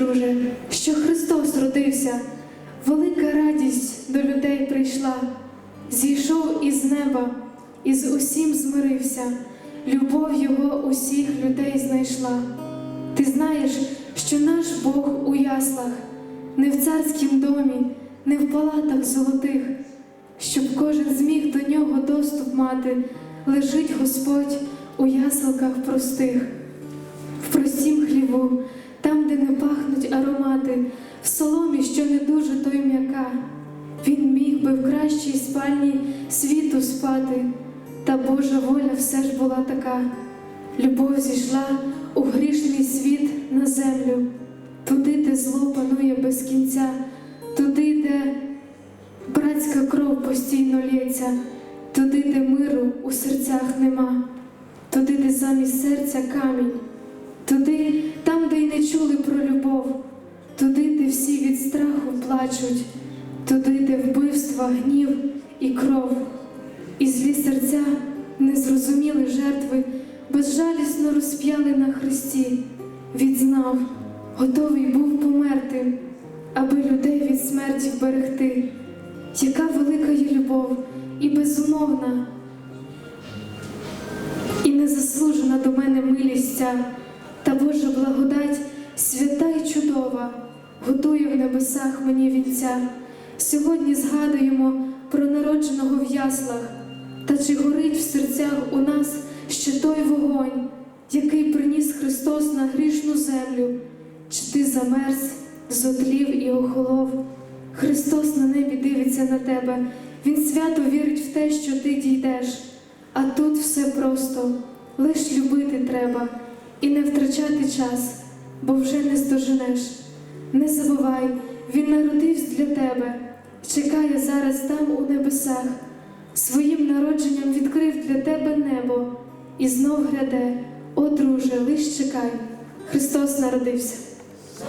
друже, що Христос родився, велика радість до людей прийшла, зійшов із неба і з усім змирився, любов Його усіх людей знайшла. Ти знаєш, що наш Бог у яслах, не в царськім домі, не в палатах золотих, щоб кожен зміг до нього доступ мати, лежить Господь у ясликах простих. В простім хліву, аромати, в соломі, що не дуже той м'яка. Він міг би в кращій спальні світу спати, та Божа воля все ж була така. Любов зійшла у грішний світ на землю, туди, де зло панує без кінця, туди, де братська кров постійно лється, туди, де миру у серцях нема, туди, де замість серця камінь. Туди, там, де й не чули про любов, плачуть, туди, де вбивства, гнів і кров, і злі серця незрозуміли жертви, безжалісно розп'яли на хресті. Відзнав, готовий був померти, аби людей від смерті вберегти. Яка велика є любов і безумовна, і незаслужена до мене милість ця, та Божа благодать свята й чудова, готує в небесах мені вінця. Сьогодні згадуємо про народженого в яслах, та чи горить в серцях у нас ще той вогонь, який приніс Христос на грішну землю, чи ти замерз, зотлів і охолов? Христос на небі дивиться на тебе, Він свято вірить в те, що ти дійдеш. А тут все просто, лиш любити треба і не втрачати час, бо вже не здоженеш. Не забувай, він народився для тебе, чекає зараз там у небесах, своїм народженням відкрив для тебе небо і знов гряде, о друже, лиш чекай, Христос народився.